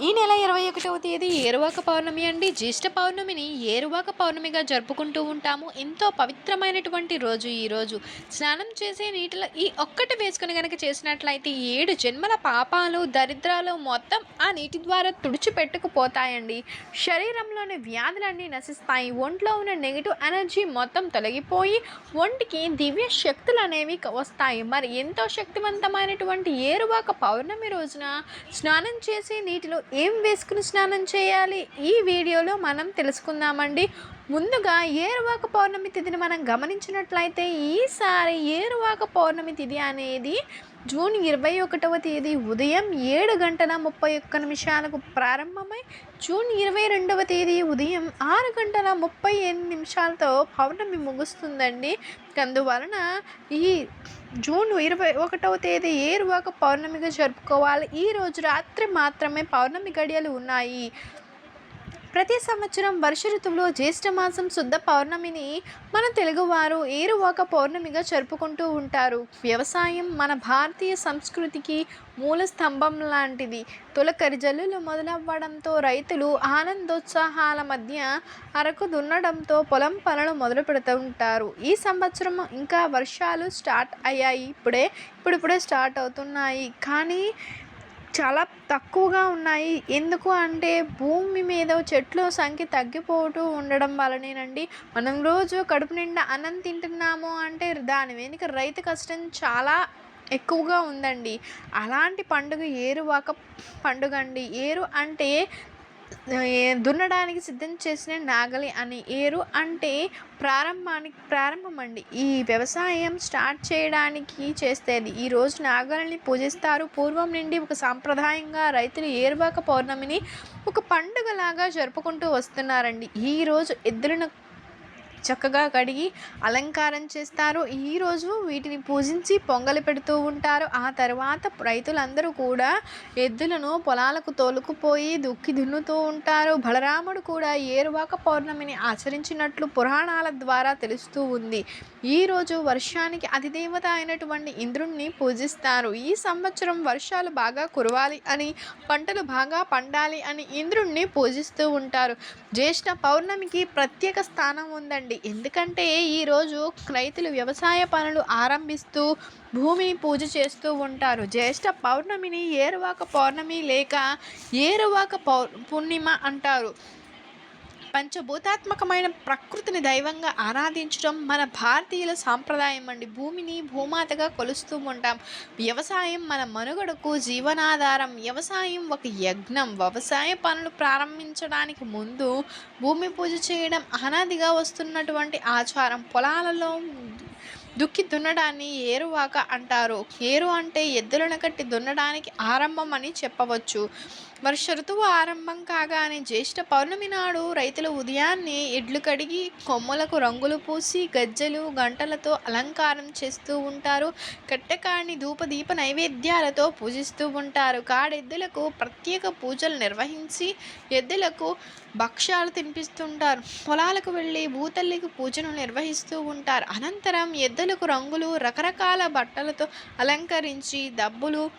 ఈ నెల ఇరవై ఒకటవ తేదీ ఏరువాక పౌర్ణమి అండి. జ్యేష్ఠ పౌర్ణమిని ఏరువాక పౌర్ణమిగా జరుపుకుంటూ ఉంటాము. ఎంతో పవిత్రమైనటువంటి రోజు ఈ రోజు. స్నానం చేసే నీటిలో ఈ ఒక్కటి వేసుకుని కనుక చేసినట్లయితే ఏడు జన్మల పాపాలు దరిద్రాలు మొత్తం ఆ నీటి ద్వారా తుడిచిపెట్టుకుపోతాయండి. శరీరంలోని వ్యాధులన్నీ నశిస్తాయి. ఒంట్లో ఉన్న నెగిటివ్ ఎనర్జీ మొత్తం తొలగిపోయి ఒంటికి దివ్య శక్తులు అనేవి వస్తాయి. మరి ఎంతో శక్తివంతమైనటువంటి ఏరువాక పౌర్ణమి రోజున స్నానం చేసే నీటిలో ఏం వేసుకుని స్నానం చేయాలి? ఈ వీడియోలో మనం తెలుసుకుందామండి. ముందుగా ఏరువాక పౌర్ణమి తిథిని మనం గమనించినట్లయితే ఈసారి ఏరువాక పౌర్ణమి తిథి అనేది జూన్ ఇరవై ఒకటవ తేదీ ఉదయం ఏడు గంటల ముప్పై ఒక్క నిమిషాలకు ప్రారంభమై జూన్ ఇరవై రెండవ తేదీ ఉదయం ఆరు గంటల ముప్పై ఎనిమిది నిమిషాలతో పౌర్ణమి ముగుస్తుందండి. అందువలన ఈ జూన్ ఇరవై ఒకటవ తేదీ ఏరువాక పౌర్ణమిగా జరుపుకోవాలి. ఈ రోజు రాత్రి మాత్రమే పౌర్ణమి గడియలు ఉన్నాయి. ప్రతి సంవత్సరం వర్ష ఋతువులో జ్యేష్ఠమాసం శుద్ధ పౌర్ణమిని మన తెలుగువారు ఏరువాక పౌర్ణమిగా జరుపుకుంటూ ఉంటారు. వ్యవసాయం మన భారతీయ సంస్కృతికి మూల స్తంభం లాంటిది. తొలకరి జల్లులు మొదలవ్వడంతో రైతులు ఆనందోత్సాహాల మధ్య అరకు దున్నడంతో పొలం పనులు మొదలు పెడుతూ ఉంటారు. ఈ సంవత్సరం ఇంకా వర్షాలు స్టార్ట్ అయ్యాయి. ఇప్పుడే ఇప్పుడిప్పుడే స్టార్ట్ అవుతున్నాయి. కానీ చాలా తక్కువగా ఉన్నాయి. ఎందుకు అంటే భూమి మీద చెట్ల సంఖ్య తగ్గిపోతూ ఉండడం వలనేనండి. మనం రోజు కడుపు నిండా అన్నం తింటున్నాము అంటే దాని వెనుక రైతు కష్టం చాలా ఎక్కువగా ఉందండి. అలాంటి పండుగ ఏరువాక పండుగ అండి. ఏరు అంటే దున్నడానికి సిద్ధం చేసిన నాగలి అని ఏరు అంటే ప్రారంభానికి ప్రారంభమండి. ఈ వ్యవసాయం స్టార్ట్ చేయడానికి చేస్తేది ఈ రోజు నాగలిని పూజిస్తారు. పూర్వం నుండి ఒక సాంప్రదాయంగా రైతులు ఏరువాక పౌర్ణమిని ఒక పండుగలాగా జరుపుకుంటూ వస్తున్నారండి. ఈ రోజు ఎద్దులను చక్కగా కడిగి అలంకారం చేస్తారు. ఈరోజు వీటిని పూజించి పొంగలి పెడుతూ ఉంటారు. ఆ తర్వాత రైతులందరూ కూడా ఎద్దులను పొలాలకు తోలుకుపోయి దుక్కి దున్నుతూ ఉంటారు. బలరాముడు కూడా ఏరువాక పౌర్ణమిని ఆచరించినట్లు పురాణాల ద్వారా తెలుస్తూ ఉంది. ఈరోజు వర్షానికి అధిదేవత అయినటువంటి ఇంద్రుణ్ణి పూజిస్తారు. ఈ సంవత్సరం వర్షాలు బాగా కురవాలి అని పంటలు బాగా పండాలి అని ఇంద్రుణ్ణి పూజిస్తూ ఉంటారు. జ్యేష్ఠ పౌర్ణమికి ప్రత్యేక స్థానం ఉందండి. ఎందుకంటే ఈరోజు రైతులు వ్యవసాయ పనులు ఆరంభిస్తూ భూమిని పూజ చేస్తూ ఉంటారు. జ్యేష్ఠ పౌర్ణమిని ఏరువాక పౌర్ణమి లేక ఏరువాక పౌ పూర్ణిమ అంటారు. పంచభూతాత్మకమైన ప్రకృతిని దైవంగా ఆరాధించడం మన భారతీయుల సాంప్రదాయం అండి. భూమిని భూమాతగా కొలుస్తూ ఉంటాం. వ్యవసాయం మన మనుగడకు జీవనాధారం. వ్యవసాయం ఒక యజ్ఞం. వ్యవసాయ పనులు ప్రారంభించడానికి ముందు భూమి పూజ చేయడం అనాదిగా వస్తున్నటువంటి ఆచారం. పొలాలలో దుక్కి దున్నడాన్ని ఏరువాక అంటారు. ఏరు అంటే ఎద్దులను కట్టి దున్నడానికి ఆరంభం అని చెప్పవచ్చు. వర్ష ఋతువు ఆరంభం కాగానే జ్యేష్ఠ పౌర్ణమి నాడు రైతులు ఉదయాన్నే ఎడ్లు కడిగి కొమ్మలకు రంగులు పూసి గజ్జెలు గంటలతో అలంకారం చేస్తూ ఉంటారు. కట్టెకాడిని ధూపదీప నైవేద్యాలతో పూజిస్తూ ఉంటారు. కాడెద్దులకు ప్రత్యేక పూజలు నిర్వహించి ఎద్దులకు భక్ష్యాలు తినిపిస్తుంటారు. పొలాలకు వెళ్ళి భూతల్లికి పూజను నిర్వహిస్తూ ఉంటారు. అనంతరం ఎద్దులకు రంగులు రకరకాల బట్టలతో అలంకరించి దబ్బులు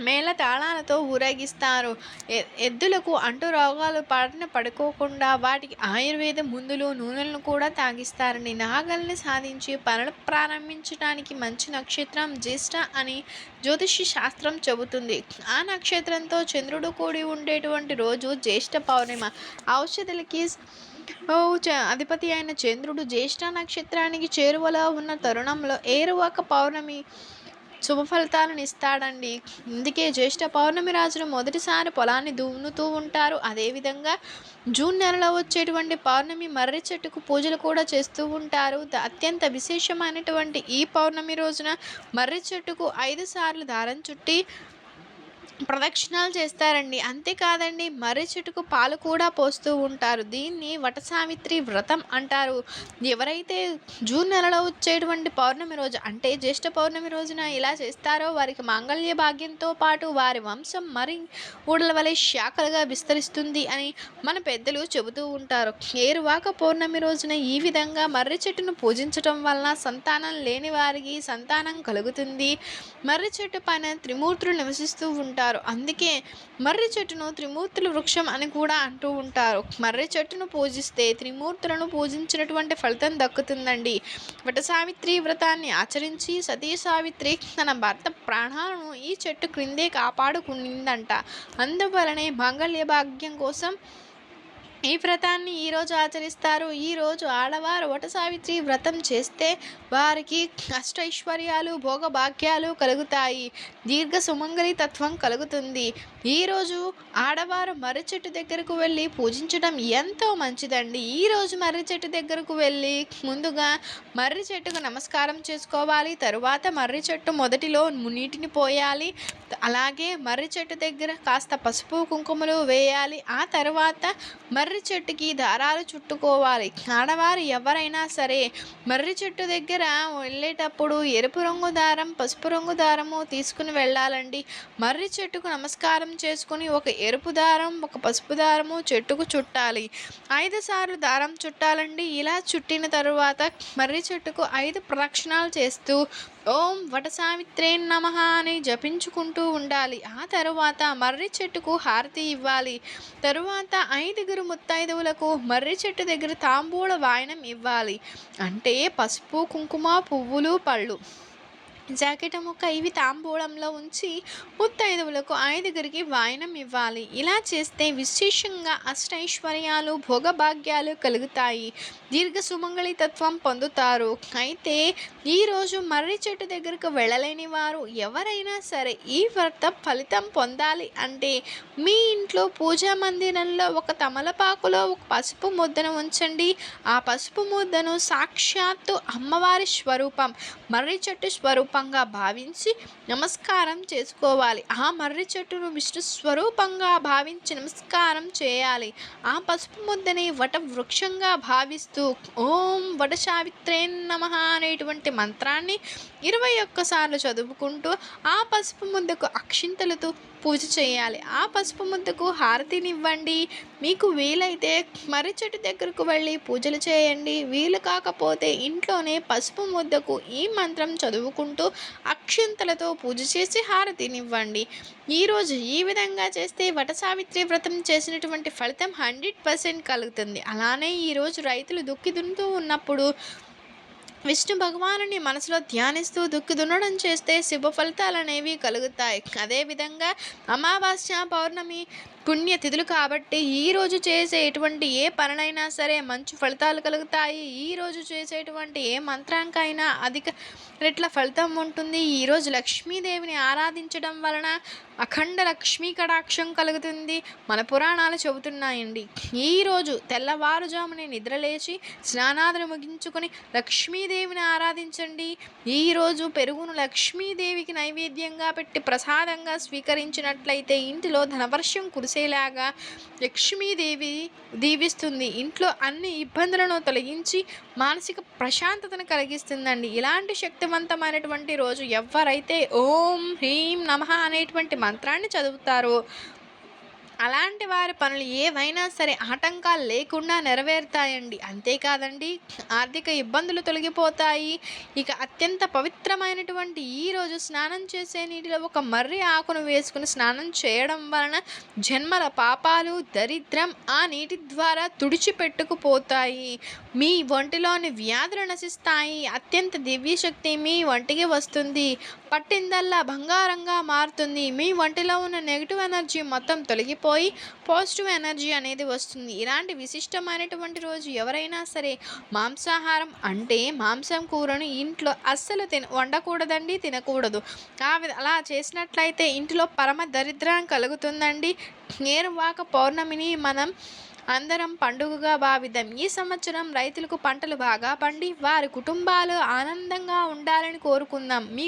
మేళ తాళాలతో ఊరేగిస్తారు. ఎ- ఎద్దులకు అంటు రోగాలు పాడిన పడుకోకుండా వాటికి ఆయుర్వేద మందులు నూనెలను కూడా తాగిస్తారని నాగల్ని సాధించి పనులు ప్రారంభించడానికి మంచి నక్షత్రం జ్యేష్ఠ అని జ్యోతిషి శాస్త్రం చెబుతుంది. ఆ నక్షత్రంతో చంద్రుడు కూడి ఉండేటువంటి రోజు జ్యేష్ఠ పౌర్ణిమ. ఔషధులకి అధిపతి అయిన చంద్రుడు జ్యేష్ఠ నక్షత్రానికి చేరువలో ఉన్న తరుణంలో ఏరువాక పౌర్ణమి శుభ ఫలితాలను ఇస్తాడండి. అందుకే జ్యేష్ఠ పౌర్ణమి రాజును మొదటిసారి పొలాన్ని దున్నుతూ ఉంటారు. అదేవిధంగా జూన్ నెలలో వచ్చేటువంటి పౌర్ణమి మర్రి చెట్టుకు పూజలు కూడా చేస్తూ ఉంటారు. అత్యంత విశేషమైనటువంటి ఈ పౌర్ణమి రోజున మర్రి చెట్టుకు ఐదు సార్లు దారం చుట్టి ప్రదక్షిణాలు చేస్తారండి. అంతేకాదండి మర్రి చెట్టుకు పాలు కూడా పోస్తూ ఉంటారు. దీన్ని వటసావిత్రి వ్రతం అంటారు. ఎవరైతే జూన్ నెలలో వచ్చేటువంటి పౌర్ణమి రోజు అంటే జ్యేష్ఠ పౌర్ణమి రోజున ఇలా చేస్తారో వారికి మాంగళ్య భాగ్యంతో పాటు వారి వంశం మరి ఊడల వలె శాఖలుగా విస్తరిస్తుంది అని మన పెద్దలు చెబుతూ ఉంటారు. ఏరువాక పౌర్ణమి రోజున ఈ విధంగా మర్రి చెట్టును పూజించటం వలన సంతానం లేని వారికి సంతానం కలుగుతుంది. మర్రి చెట్టు పైన త్రిమూర్తులు నివసిస్తూ ఉంటారు ఉంటారు అందుకే మర్రి చెట్టును త్రిమూర్తుల వృక్షం అని కూడా అంటూ ఉంటారు. మర్రి చెట్టును పూజిస్తే త్రిమూర్తులను పూజించినటువంటి ఫలితం దక్కుతుందండి. వట సావిత్రి వ్రతాన్ని ఆచరించి సతీ సావిత్రి తన భర్త ప్రాణాలను ఈ చెట్టు క్రిందే కాపాడుకునిందంట. అందువలనే మాంగళ్య భాగ్యం కోసం ఈ వ్రతాన్ని ఈరోజు ఆచరిస్తారు. ఈరోజు ఆడవారు వట సావిత్రి వ్రతం చేస్తే వారికి అష్టైశ్వర్యాలు భోగభాగ్యాలు కలుగుతాయి. దీర్ఘ సుమంగళి తత్వం కలుగుతుంది. ఈరోజు ఆడవారు మర్రి చెట్టు దగ్గరకు వెళ్ళి పూజించడం ఎంతో మంచిదండి. ఈరోజు మర్రి చెట్టు దగ్గరకు వెళ్ళి ముందుగా మర్రి చెట్టుకు నమస్కారం చేసుకోవాలి. తరువాత మర్రి చెట్టు మొదటిలో నీటిని పోయాలి. అలాగే మర్రి చెట్టు దగ్గర కాస్త పసుపు కుంకుమలు వేయాలి. ఆ తర్వాత మర్రి మర్రి చెట్టుకి దారాలు చుట్టుకోవాలి. ఆడవారు ఎవరైనా సరే మర్రి చెట్టు దగ్గర వెళ్ళేటప్పుడు ఎరుపు రంగు దారం పసుపు రంగు దారము తీసుకుని వెళ్ళాలండి. మర్రి చెట్టుకు నమస్కారం చేసుకుని ఒక ఎరుపు దారం ఒక పసుపు దారము చెట్టుకు చుట్టాలి. ఐదు సార్లు దారం చుట్టాలండి. ఇలా చుట్టిన తరువాత మర్రి చెట్టుకు ఐదు ప్రదక్షిణాలు చేస్తూ ఓం వట సావిత్రే నమ అని జపించుకుంటూ ఉండాలి. ఆ తరువాత మర్రి చెట్టుకు హారతి ఇవ్వాలి. తరువాత ఐదుగురు ముత్తైదువులకు మర్రి చెట్టు దగ్గర తాంబూల వాయనం ఇవ్వాలి. అంటే పసుపు కుంకుమ పువ్వులు పళ్ళు. జాకెట్ ముక్క ఇవి తాంబూలంలో ఉంచి ముత్తైదువులకు ఐదుగురికి వాయనం ఇవ్వాలి. ఇలా చేస్తే విశేషంగా అష్టైశ్వర్యాలు భోగభాగ్యాలు కలుగుతాయి. దీర్ఘ సుమంగళితత్వం పొందుతారు. అయితే ఈరోజు మర్రి చెట్టు దగ్గరకు వెళ్ళలేని వారు ఎవరైనా సరే ఈ వ్రత ఫలితం పొందాలి అంటే మీ ఇంట్లో పూజా మందిరంలో ఒక తమలపాకులో ఒక పసుపు ముద్దను ఉంచండి. ఆ పసుపు ముద్దను సాక్షాత్తు అమ్మవారి స్వరూపం మర్రి చెట్టు స్వరూపంగా భావించి నమస్కారం చేసుకోవాలి. ఆ మర్రి చెట్టును విష్ణు స్వరూపంగా భావించి నమస్కారం చేయాలి. ఆ పసుపు ముద్దని వట వృక్షంగా భావిస్తూ ఓం వట సావిత్రే నమ అనేటువంటి మంత్రాన్ని ఇరవై ఒక్కసార్లు చదువుకుంటూ ఆ పసుపు ముద్దకు అక్షింతలతో పూజ చేయాలి. ఆ పసుపు ముద్దకు హారతినివ్వండి. మీకు వీలైతే మర్రి చెట్టు దగ్గరకు వెళ్ళి పూజలు చేయండి. వీలు కాకపోతే ఇంట్లోనే పసుపు ముద్దకు ఈ మంత్రం చదువుకుంటూ అక్షింతలతో పూజ చేసి హారతినివ్వండి. ఈరోజు ఈ విధంగా చేస్తే వట సావిత్రి వ్రతం చేసినటువంటి ఫలితం హండ్రెడ్ పర్సెంట్ కలుగుతుంది. అలానే ఈరోజు రైతులు దుక్కి దున్నుతూ ఉన్నప్పుడు విష్ణు భగవానుని మనసులో ధ్యానిస్తూ దుక్కి దున్నడం చేస్తే శుభ ఫలితాలు అనేవి కలుగుతాయి. అదేవిధంగా అమావాస్య పౌర్ణమి పుణ్యతిథులు కాబట్టి ఈరోజు చేసే ఎటువంటి ఏ పనులైనా సరే మంచి ఫలితాలు కలుగుతాయి. ఈరోజు చేసేటువంటి ఏ మంత్రానికైనా అధిక రెట్ల ఫలితం ఉంటుంది. ఈరోజు లక్ష్మీదేవిని ఆరాధించడం వలన అఖండ లక్ష్మీ కటాక్షం కలుగుతుంది. మన పురాణాలు చెబుతున్నాయండి. ఈరోజు తెల్లవారుజామునే నిద్రలేచి స్నానాదులు ముగించుకొని లక్ష్మీదేవిని ఆరాధించండి. ఈరోజు పెరుగును లక్ష్మీదేవికి నైవేద్యంగా పెట్టి ప్రసాదంగా స్వీకరించినట్లయితే ఇంటిలో ధనవర్షం చేసేలాగా లక్ష్మీదేవి దీవిస్తుంది. ఇంట్లో అన్ని ఇబ్బందులను తొలగించి మానసిక ప్రశాంతతను కలిగిస్తుందండి. ఇలాంటి శక్తివంతమైనటువంటి రోజు ఎవరైతే ఓం హ్రీం నమః అనేటువంటి మంత్రాన్ని చదువుతారో అలాంటి వారి పనులు ఏవైనా సరే ఆటంకాలు లేకుండా నెరవేరుతాయండి. అంతేకాదండి ఆర్థిక ఇబ్బందులు తొలగిపోతాయి. ఇక అత్యంత పవిత్రమైనటువంటి ఈ రోజు స్నానం చేసే నీటిలో ఒక మర్రి ఆకును వేసుకుని స్నానం చేయడం వలన జన్మల పాపాలు దరిద్రం ఆ నీటి ద్వారా తుడిచిపెట్టుకుపోతాయి. మీ ఒంటిలోని వ్యాధులు నశిస్తాయి. అత్యంత దివ్యశక్తి మీ ఒంటికి వస్తుంది. పట్టిందల్లా బంగారంగా మారుతుంది. మీ ఒంటిలో ఉన్న నెగిటివ్ ఎనర్జీ మొత్తం తొలగిపోయి పాజిటివ్ ఎనర్జీ అనేది వస్తుంది. ఇలాంటి విశిష్టమైనటువంటి రోజు ఎవరైనా సరే మాంసాహారం అంటే మాంసం కూరను ఇంట్లో అస్సలు తిన వండకూడదండి తినకూడదు. ఆ అలా చేసినట్లయితే ఇంటిలో పరమ దరిద్రం కలుగుతుందండి. నేరువాక పౌర్ణమిని మనం అందరం పండుగగా భావిద్దాం. ఈ సంవత్సరం రైతులకు పంటలు బాగా పండి వారి కుటుంబాలు ఆనందంగా ఉండాలని కోరుకుందాం. మీ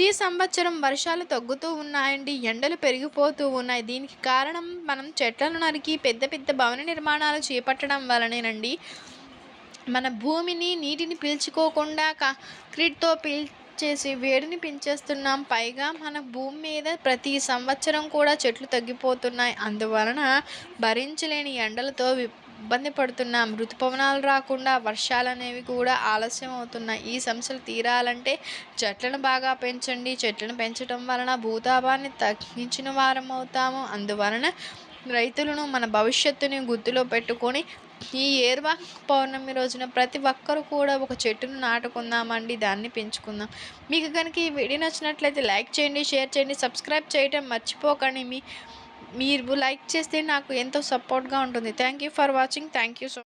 ఈ సంవత్సరం వర్షాలు తగ్గుతూ ఉన్నాయండి ఎండలు పెరిగిపోతూ ఉన్నాయి. దీనికి కారణం మనం చెట్లను నరికి పెద్ద పెద్ద భవన నిర్మాణాలు చేపట్టడం వలనేనండి. మన భూమిని నీటిని పీల్చుకోకుండా కాంక్రీట్తో చేసి వేడిని పెంచేస్తున్నాం. పైగా మన భూమి మీద ప్రతి సంవత్సరం కూడా చెట్లు తగ్గిపోతున్నాయి. అందువలన భరించలేని ఎండలతో ఇబ్బంది పడుతున్నాం ఋతుపవనాలు రాకుండా వర్షాలు అనేవి కూడా ఆలస్యం అవుతున్నాయి. ఈ సమస్యలు తీరాలంటే చెట్లను బాగా పెంచండి. చెట్లను పెంచడం వలన భూతాపాన్ని తగ్గించిన వారం అవుతాము. అందువలన రైతులను మన భవిష్యత్తుని గుర్తులో పెట్టుకొని ఈ ఏరువా పౌర్ణమి రోజున ప్రతి ఒక్కరు కూడా ఒక చెట్టును నాటుకుందామండి దాన్ని పెంచుకుందాం. మీకు కనుక ఈ వీడియో నచ్చినట్లయితే లైక్ చేయండి షేర్ చేయండి సబ్స్క్రైబ్ చేయటం మర్చిపోకండి. మీ మీరు లైక్ చేస్తే నాకు ఎంతో సపోర్ట్గా ఉంటుంది. Thank you for watching. Thank you so